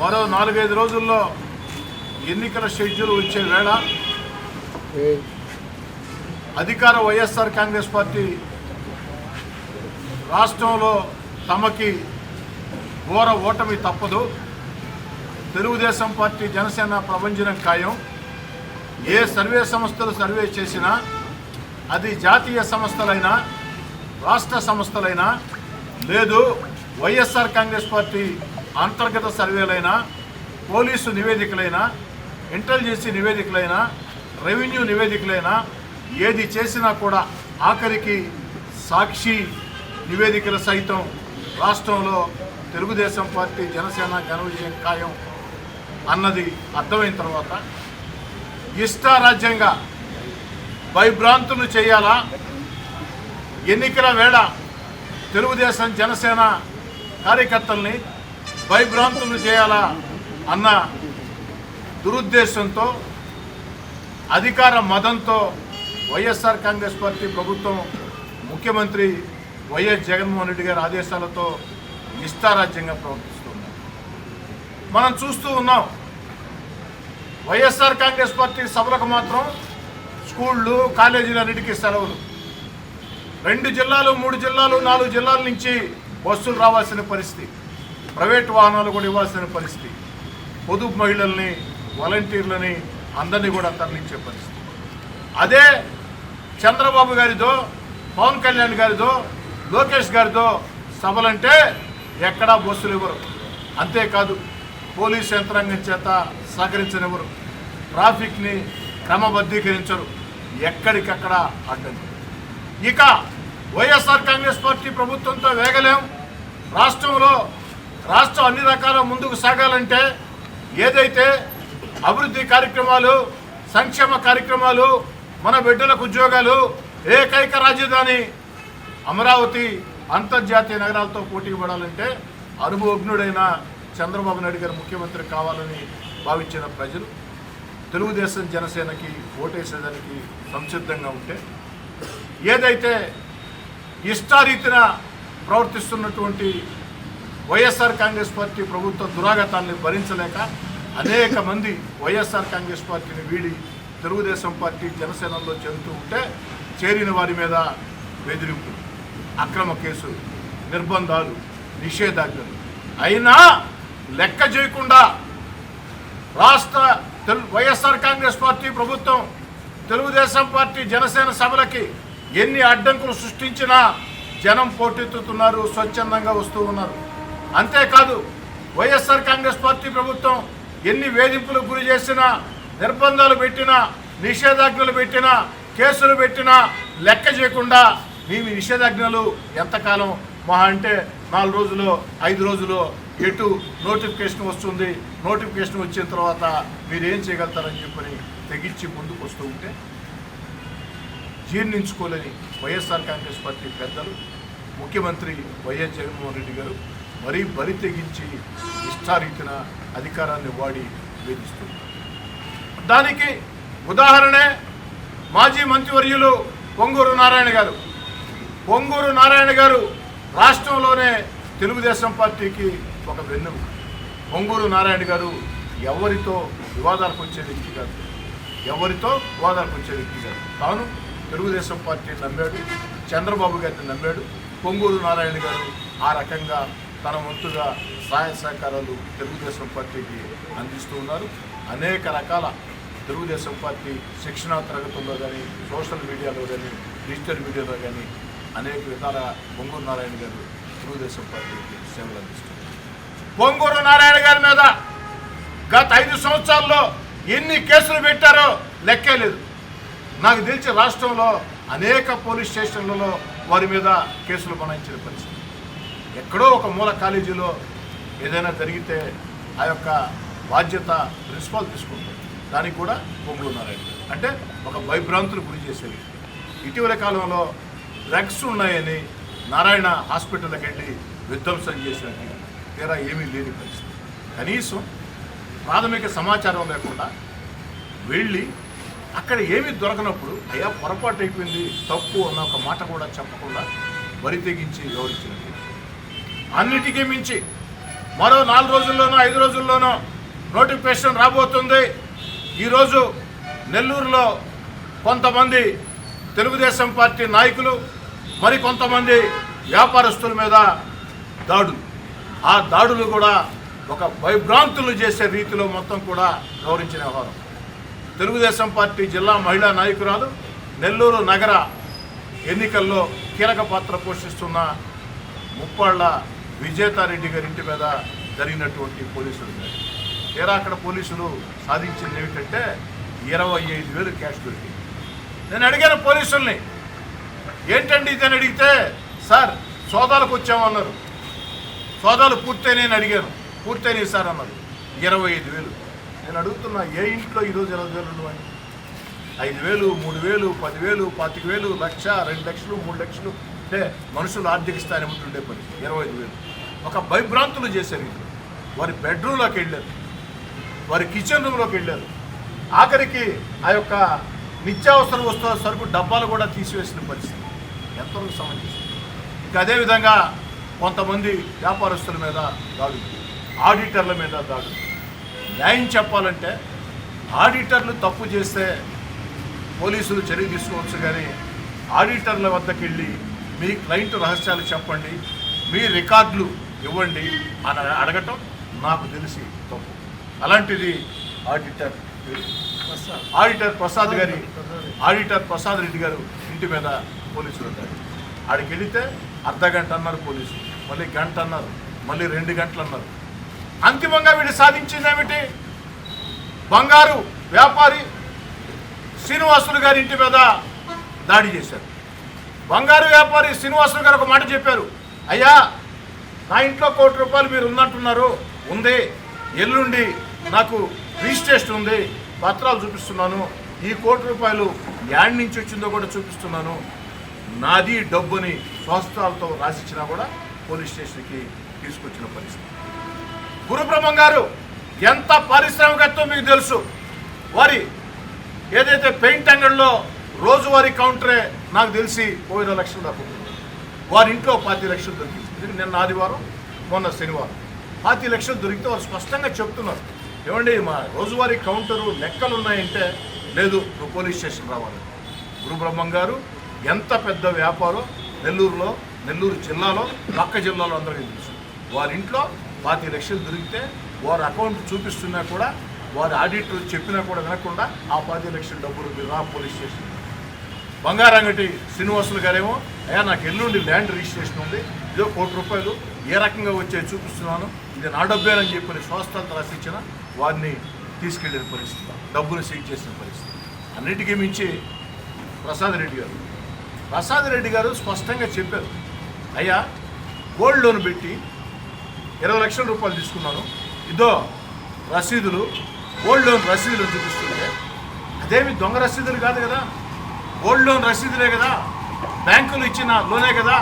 మరో నాలుగైదు రోజుల్లో ఎన్నికల షెడ్యూల్ వచ్చే వేళ అధికార వైఎస్ఆర్ కాంగ్రెస్ పార్టీ రాష్ట్రంలో తమకి ఘోర ఓటమి తప్పదు. తెలుగుదేశం పార్టీ జనసేన ప్రభంజనం ఖాయం. ఏ సర్వే సంస్థలు సర్వే చేసినా అది జాతీయ సంస్థలైనా రాష్ట్ర సంస్థలైనా లేదు. వైఎస్ఆర్ కాంగ్రెస్ పార్టీ అంతర్గత సర్వేలైనా పోలీసు నివేదికలైనా ఇంటెలిజెన్సీ నివేదికలైనా రెవెన్యూ నివేదికలైనా ఏది చేసినా కూడా ఆఖరికి సాక్షి నివేదికల సైతం రాష్ట్రంలో తెలుగుదేశం పార్టీ జనసేన ఘన విజయం ఖాయం అన్నది అర్థమైన తర్వాత ఇష్టారాజ్యంగా భయభ్రాంతులు చేయాలా? ఎన్నికల వేళ తెలుగుదేశం జనసేన కార్యకర్తల్ని భయభ్రాంతులు చేయాలా అన్న దురుద్దేశంతో అధికార మదంతో వైఎస్ఆర్ కాంగ్రెస్ పార్టీ ప్రభుత్వం ముఖ్యమంత్రి వైఎస్ జగన్మోహన్ రెడ్డి గారి ఆదేశాలతో నిస్తారాజ్యంగా ప్రవర్తిస్తుంది. మనం చూస్తూ ఉన్నాం వైఎస్ఆర్ కాంగ్రెస్ పార్టీ సభలకు మాత్రం స్కూళ్ళు కాలేజీలన్నిటికీ సెలవులు. రెండు జిల్లాలు మూడు జిల్లాలు నాలుగు జిల్లాల నుంచి బస్సులు రావాల్సిన పరిస్థితి. ప్రైవేట్ వాహనాలు కూడా ఇవ్వాల్సిన పరిస్థితి. పొదుపు మహిళల్ని వాలంటీర్లని అందరినీ కూడా తరలించే పరిస్థితి. అదే చంద్రబాబు గారిదో పవన్ కళ్యాణ్ గారిదో లోకేష్ గారిదో సభలంటే ఎక్కడా బస్సులు ఇవ్వరు. అంతేకాదు పోలీస్ యంత్రాంగం చేత సహకరించనివ్వరు. ట్రాఫిక్ని క్రమబద్ధీకరించరు. ఎక్కడికక్కడ అడ్డంకి ఇక వైఎస్ఆర్ కాంగ్రెస్ పార్టీ ప్రభుత్వంతో వేగలేం. రాష్ట్రంలో రాష్ట్రం అన్ని రకాల ముందుకు సాగాలంటే ఏదైతే అభివృద్ధి కార్యక్రమాలు సంక్షేమ కార్యక్రమాలు మన బిడ్డలకు ఉద్యోగాలు ఏకైక రాజధాని అమరావతి అంతర్జాతీయ నగరాలతో పోటీ పడాలంటే అనుభవజ్ఞుడైన చంద్రబాబు నాయుడు గారు ముఖ్యమంత్రి కావాలని భావించిన ప్రజలు తెలుగుదేశం జనసేనకి ఓటేసేదానికి సంసిద్ధంగా ఉంటే ఏదైతే ఇష్టారీతిన ప్రవర్తిస్తున్నటువంటి వైఎస్ఆర్ కాంగ్రెస్ పార్టీ ప్రభుత్వ దురాగతాన్ని భరించలేక అనేక మంది వైఎస్ఆర్ కాంగ్రెస్ పార్టీని వీడి తెలుగుదేశం పార్టీ జనసేనలో చేరుతూ ఉంటే చేరిన వారి మీద బెదిరింపు అక్రమ కేసులు నిర్బంధాలు నిషేధాజ్ఞలు. అయినా లెక్క చేయకుండా రాష్ట్ర తెలు వైఎస్ఆర్ కాంగ్రెస్ పార్టీ ప్రభుత్వం తెలుగుదేశం పార్టీ జనసేన సభలకి ఎన్ని అడ్డంకులు సృష్టించినా జనం పోటెత్తుతున్నారు స్వచ్ఛందంగా వస్తూ ఉన్నారు. అంతేకాదు వైఎస్ఆర్ కాంగ్రెస్ పార్టీ ప్రభుత్వం ఎన్ని వేధింపులకు గురి చేసినా నిర్బంధాలు పెట్టినా నిషేధాజ్ఞలు పెట్టినా కేసులు పెట్టినా లెక్క చేయకుండా మేము నిషేధాజ్ఞలు ఎంతకాలం మా అంటే నాలుగు రోజులు ఐదు రోజులు ఎటు నోటిఫికేషన్ వస్తుంది నోటిఫికేషన్ వచ్చిన తర్వాత మీరు ఏం చేయగలుగుతారని చెప్పని తెగించి ముందుకు వస్తూ ఉంటే జీర్ణించుకోలేని వైఎస్ఆర్ కాంగ్రెస్ పార్టీ పెద్దలు ముఖ్యమంత్రి వైఎస్ జగన్మోహన్ రెడ్డి గారు మరీ బరి తెగించి ఇష్టారీతిన అధికారాన్ని వాడి వేధిస్తున్నారు దానికి ఉదాహరణే మాజీ మంత్రివర్యులు పొంగూరు నారాయణ గారు. పొంగూరు నారాయణ గారు రాష్ట్రంలోనే తెలుగుదేశం పార్టీకి ఒక వెన్నుము పొంగూరు నారాయణ గారు ఎవరితో వివాదాలకు వచ్చే వ్యక్తి కాదు. ఎవరితో వివాదాలకు వచ్చే వ్యక్తి కాదు. తాను తెలుగుదేశం పార్టీని నమ్మాడు చంద్రబాబు గారిని నమ్మాడు పొంగూరు నారాయణ గారు ఆ రకంగా తన వంతుగా సహాయ సహకారాలు తెలుగుదేశం పార్టీకి అందిస్తూ ఉన్నారు. అనేక రకాల తెలుగుదేశం పార్టీ శిక్షణా తరగతుల్లో కానీ సోషల్ మీడియాలో కానీ డిజిటల్ మీడియాలో కానీ అనేక విధాల పొంగూరు నారాయణ గారు తెలుగుదేశం పార్టీకి సేవలు అందిస్తున్నారు. పొంగూరు నారాయణ గారి మీద గత ఐదు సంవత్సరాల్లో ఎన్ని కేసులు పెట్టారో లెక్కే లేదు. నాకు తెలిసి రాష్ట్రంలో అనేక పోలీస్ స్టేషన్లలో వారి మీద కేసులు బనాయించిన పరిస్థితి. ఎక్కడో ఒక మూల కాలేజీలో ఏదైనా జరిగితే ఆ యొక్క బాధ్యత ప్రిన్సిపాల్ తీసుకుంటారు దానికి కూడా పొంగులు నారాయణ అంటే ఒక భయభ్రాంతులు గురి చేసేవి ఇటీవల కాలంలో డ్రగ్స్ ఉన్నాయని నారాయణ హాస్పిటల్కి వెళ్ళి విధ్వంసం చేసినట్టు తీరా ఏమీ లేని పరిస్థితి. కనీసం ప్రాథమిక సమాచారం లేకుండా వెళ్ళి అక్కడ ఏమీ దొరకనప్పుడు అయ్యా పొరపాటు అయిపోయింది తప్పు అన్న ఒక మాట కూడా చెప్పకుండా వరి తెగించి వివరించినట్టు అన్నిటికీ మించి మరో నాలుగు రోజుల్లోనో ఐదు రోజుల్లోనో నోటిఫికేషన్ రాబోతుంది. ఈరోజు నెల్లూరులో కొంతమంది తెలుగుదేశం పార్టీ నాయకులు మరి కొంతమంది వ్యాపారస్తుల మీద దాడులు. ఆ దాడులు కూడా ఒక భయభ్రాంతులు చేసే రీతిలో మొత్తం కూడా గౌరవించిన వ్యవహారం. తెలుగుదేశం పార్టీ జిల్లా మహిళా నాయకురాలు నెల్లూరు నగర ఎన్నికల్లో కీలక పాత్ర పోషిస్తున్న ముప్పాళ్ళ విజేతారెడ్డి గారి ఇంటి మీద జరిగినటువంటి పోలీసులు దాడి. తీరా అక్కడ పోలీసులు సాధించింది ఏమిటంటే ఇరవై ఐదు వేలు క్యాష్ దొరికింది. నేను అడిగాను పోలీసుల్ని ఏంటండి ఇదని అడిగితే సార్ సోదాలకు వచ్చామన్నారు. సోదాలు పూర్తయినాయని అడిగాను. పూర్తయినాయి సార్ అన్నారు. ఇరవై ఐదు వేలు. నేను అడుగుతున్నా ఏ ఇంట్లో ఈరోజు ఇరవై వేలు ఉండవని ఐదు వేలు మూడు వేలు పదివేలు పాతిక వేలు లక్ష రెండు లక్షలు మూడు లక్షలు. అంటే మనుషులు ఆర్థిక స్థాయి ఉంటుండే పని. ఇరవై ఐదు వేలు. ఒక భయభ్రాంతులు చేశారు ఇది వారి బెడ్రూమ్లోకి వెళ్ళారు. వారి కిచెన్ రూమ్లోకి వెళ్ళారు. ఆఖరికి ఆ యొక్క నిత్యావసర వస్తువుల సరుకు డబ్బాలు కూడా తీసివేసిన పరిస్థితి. ఎంతవరకు సంబంధించింది ఇంకా అదేవిధంగా కొంతమంది వ్యాపారస్తుల మీద దాడు ఆడిటర్ల మీద దాడు న్యాయం చెప్పాలంటే ఆడిటర్లు తప్పు చేస్తే పోలీసులు చర్య తీసుకోవచ్చు కానీ ఆడిటర్ల వద్దకు వెళ్ళి మీ క్లయింట్ రహస్యాలు చెప్పండి మీ రికార్డులు ఇవ్వండి అని అడగటం నాకు తెలిసి తప్పు. అలాంటిది ఆడిటర్ ఆడిటర్ ప్రసాద్ గారి ఆడిటర్ ప్రసాద్ రెడ్డి గారు ఇంటి మీద పోలీసులు ఉంటారు. ఆడికి వెళితే అర్ధ గంట అన్నారు పోలీసులు మళ్ళీ గంట అన్నారు మళ్ళీ రెండు గంటలు అన్నారు. అంతిమంగా వీడు సాధించింది ఏమిటి? బంగారు వ్యాపారి శ్రీనివాసులు గారి ఇంటి మీద దాడి చేశారు. బంగారు వ్యాపారి శ్రీనివాసులు గారు ఒక మాట చెప్పారు. అయ్యా నా ఇంట్లో కోటి రూపాయలు మీరు ఉన్నట్టున్నారు ఉంది. ఎల్లుండి నాకు రిజిస్ట్రేషన్ ఉంది. పత్రాలు చూపిస్తున్నాను. ఈ కోటి రూపాయలు యాడ్ నుంచి వచ్చిందో కూడా చూపిస్తున్నాను. నాది డబ్బుని స్వస్థాలతో రాసిచ్చినా కూడా పోలీస్ స్టేషన్కి తీసుకొచ్చిన పరిస్థితి. గురుబ్రహ్మం గారు ఎంత పారిశ్రామికత్వం మీకు తెలుసు? వారి ఏదైతే పెయింట్ అంగడిలో రోజువారీ కౌంటరే నాకు తెలిసి ఓ ఇరవై లక్షలు దాకా వారి ఇంట్లో పాతి లక్షలు దొరికింది. నిన్న ఆదివారం మొన్న శనివారం. పాతి లక్షలు దొరికితే వారు స్పష్టంగా చెప్తున్నారు. ఏమండి మా రోజువారీ కౌంటరు లెక్కలు ఉన్నాయంటే లేదు నువ్వు పోలీస్ స్టేషన్ రావాలి. గురుబ్రహ్మం గారు ఎంత పెద్ద వ్యాపారం నెల్లూరులో నెల్లూరు జిల్లాలో పక్క జిల్లాలో అందరికీ తెలుసు. వారింట్లో పాతి లక్షలు దొరికితే వారి అకౌంట్ చూపిస్తున్నా కూడా వారి ఆడిటర్ చెప్పినా కూడా వినకుండా ఆ పది లక్షల డబ్బులు మీరు రా పోలీస్ స్టేషన్. బంగారంగటి శ్రీనివాసులు గారేమో అయ్యా నాకు ఎల్లుండి ల్యాండ్ రిజిస్ట్రేషన్ ఉంది. ఇదో కోటి రూపాయలు. ఏ రకంగా వచ్చే చూపిస్తున్నాను. ఇది నా డబ్బేనని చెప్పిన స్వస్థత రాసిచ్చిన వారిని తీసుకెళ్ళిన పరిస్థితి. డబ్బులు సీజ్ చేసిన పరిస్థితి. అన్నిటికీ మించి ప్రసాద్ రెడ్డి గారు. ప్రసాద్ రెడ్డి గారు స్పష్టంగా చెప్పారు అయ్యా గోల్డ్ లోన్ పెట్టి ఇరవై లక్షల రూపాయలు తీసుకున్నాను. ఇదో రసీదులు గోల్డ్ లోన్ రసీదులు చూపిస్తుంటే అదేమి దొంగ రసీదులు కాదు కదా? గోల్డ్ లోన్ రసీదులే కదా? బ్యాంకులు ఇచ్చిన లోనే కదా?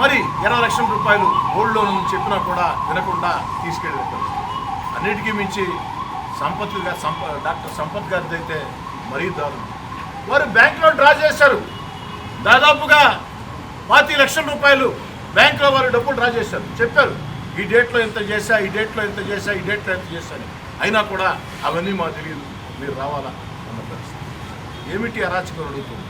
మరి ఇరవై లక్షల రూపాయలు గోల్డ్ లోన్ చెప్పినా కూడా వినకుండా తీసుకెళ్ళే పరిస్థితి. అన్నిటికీ మించి సంపత్ గారు సంప డాక్టర్ సంపత్ గారిది అయితే మరీ దారుణం. వారు బ్యాంకులో డ్రా చేశారు. దాదాపుగా పాతి లక్షల రూపాయలు బ్యాంకులో వారు డబ్బులు డ్రా చేశారు. చెప్పారు ఈ డేట్లో ఇంత చేశా ఈ డేట్లో ఇంత చేశా ఈ డేట్లో ఇంత చేశాను అయినా కూడా అవన్నీ మాకు తెలియదు. మీరు రావాలా? అన్న పరిస్థితి. ఏమిటి అరాచకం అడుగుతుంది